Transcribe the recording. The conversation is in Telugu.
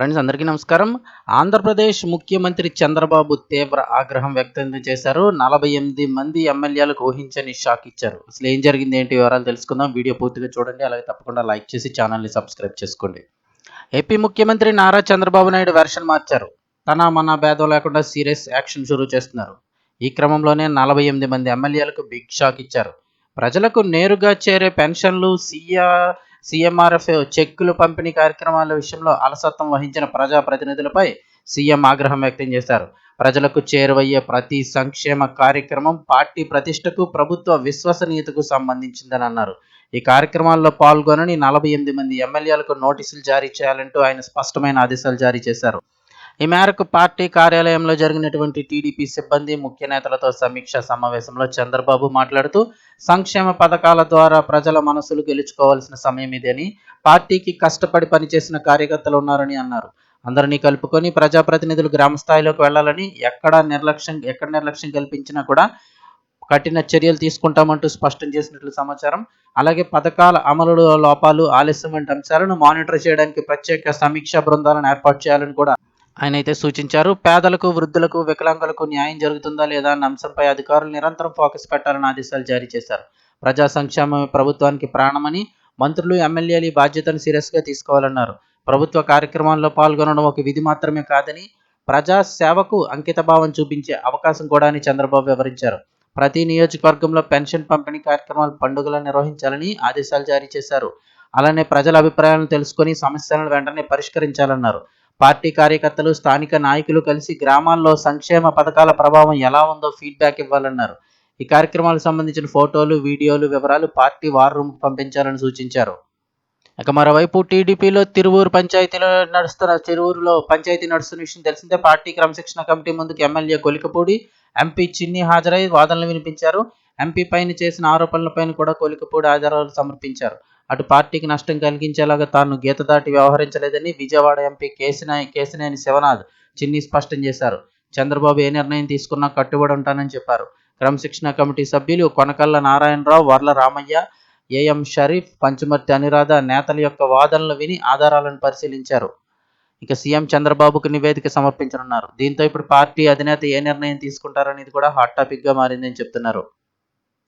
ఫ్రెండ్స్ అందరికీ నమస్కారం. ఆంధ్రప్రదేశ్ ముఖ్యమంత్రి చంద్రబాబు తీవ్ర ఆగ్రహం వ్యక్తం చేశారు. నలభై ఎనిమిది మంది ఎమ్మెల్యేలకు ఊహించని షాక్ ఇచ్చారు. అసలు ఏం జరిగింది ఏంటి వివరాలు తెలుసుకుందాం. వీడియో పూర్తిగా చూడండి అలాగే తప్పకుండా లైక్ చేసి ఛానల్ని సబ్స్క్రైబ్ చేసుకోండి. ఏపీ ముఖ్యమంత్రి నారా చంద్రబాబు నాయుడు వెర్షన్ మార్చారు. తన మన భేదం లేకుండా సీరియస్ యాక్షన్ షురూ చేస్తున్నారు. ఈ క్రమంలోనే నలభై ఎనిమిది మంది ఎమ్మెల్యేలకు బిగ్ షాక్ ఇచ్చారు. ప్రజలకు నేరుగా చేరే పెన్షన్లు సీఆర్ సీఎంఆర్ఎఫ్ చెక్కులు పంపిణీ కార్యక్రమాల విషయంలో అలసత్వం వహించిన ప్రజాప్రతినిధులపై సీఎం ఆగ్రహం వ్యక్తం చేశారు. ప్రజలకు చేరువయ్యే ప్రతి సంక్షేమ కార్యక్రమం పార్టీ ప్రతిష్టకు ప్రభుత్వ విశ్వసనీయతకు సంబంధించిందని అన్నారు. ఈ కార్యక్రమాల్లో పాల్గొనని నలభై ఎనిమిది మంది ఎమ్మెల్యేలకు నోటీసులు జారీ చేయాలంటూ ఆయన స్పష్టమైన ఆదేశాలు జారీ చేశారు. ఈ మేరకు పార్టీ కార్యాలయంలో జరిగినటువంటి టీడీపీ సిబ్బంది ముఖ్య నేతలతో సమీక్ష సమావేశంలో చంద్రబాబు మాట్లాడుతూ సంక్షేమ పథకాల ద్వారా ప్రజల మనసులు గెలుచుకోవాల్సిన సమయం ఇదని పార్టీకి కష్టపడి పనిచేసిన కార్యకర్తలు ఉన్నారని అన్నారు. అందరినీ కలుపుకొని ప్రజాప్రతినిధులు గ్రామ స్థాయిలోకి వెళ్ళాలని ఎక్కడ నిర్లక్ష్యం ఎక్కడ నిర్లక్ష్యం కల్పించినా కూడా కఠిన చర్యలు తీసుకుంటామంటూ స్పష్టం చేసినట్లు సమాచారం. అలాగే పథకాల అమలులో లోపాలు ఆలస్యం వంటి అంశాలను మానిటర్ చేయడానికి ప్రత్యేక సమీక్షా బృందాలను ఏర్పాటు చేయాలని కూడా ఆయన అయితే సూచించారు. పేదలకు వృద్ధులకు వికలాంగులకు న్యాయం జరుగుతుందా లేదా అన్న అంశంపై అధికారులు నిరంతరం ఫోకస్ పెట్టాలని ఆదేశాలు జారీ చేశారు. ప్రజా సంక్షేమమే ప్రభుత్వానికి ప్రాణమని మంత్రులు ఎమ్మెల్యేలు ఈ బాధ్యతను సీరియస్గా తీసుకోవాలన్నారు. ప్రభుత్వ కార్యక్రమాల్లో పాల్గొనడం ఒక విధి మాత్రమే కాదని ప్రజా సేవకు అంకితభావం చూపించే అవకాశం కూడా అని చంద్రబాబు వివరించారు. ప్రతి నియోజకవర్గంలో పెన్షన్ పంపిణీ కార్యక్రమాలు పండుగలను నిర్వహించాలని ఆదేశాలు జారీ చేశారు. అలానే ప్రజల అభిప్రాయాలను తెలుసుకొని సమస్యలను వెంటనే పరిష్కరించాలన్నారు. పార్టీ కార్యకర్తలు స్థానిక నాయకులు కలిసి గ్రామాల్లో సంక్షేమ పథకాల ప్రభావం ఎలా ఉందో ఫీడ్బ్యాక్ ఇవ్వాలన్నారు. ఈ కార్యక్రమాలకు సంబంధించిన ఫోటోలు వీడియోలు వివరాలు పార్టీ వార్ రూమ్ పంపించాలని సూచించారు. ఇక మరోవైపు టీడీపీలో తిరువూరు పంచాయతీలో నడుస్తున్న తిరువూరులో పంచాయతీ నడుస్తున్న విషయం తెలిసిందే పార్టీ క్రమశిక్షణ కమిటీ ముందుకు ఎమ్మెల్యే కొలికపూడి ఎంపీ చిన్ని హాజరై వాదనలు వినిపించారు. ఎంపీ పైన చేసిన ఆరోపణలపైన కూడా కొలికపూడి ఆధారాలు సమర్పించారు. అటు పార్టీకి నష్టం కలిగించేలాగా తాను గీత దాటి వ్యవహరించలేదని విజయవాడ ఎంపీ కేసినాయి కేసినేని శివనాథ్ చిన్ని స్పష్టం చేశారు. చంద్రబాబు ఏ నిర్ణయం తీసుకున్నా కట్టుబడి ఉంటానని చెప్పారు. క్రమశిక్షణ కమిటీ సభ్యులు కొనకల్ల నారాయణరావు వర్ల రామయ్య ఏఎం షరీఫ్ పంచమర్తి అనురాధ నేతల యొక్క వాదనలు విని ఆధారాలను పరిశీలించారు. ఇక సీఎం చంద్రబాబుకు నివేదిక సమర్పించనున్నారు. దీంతో ఇప్పుడు పార్టీ అధినేత ఏ నిర్ణయం తీసుకుంటారనేది కూడా హాట్ టాపిక్గా మారిందని చెప్తున్నారు.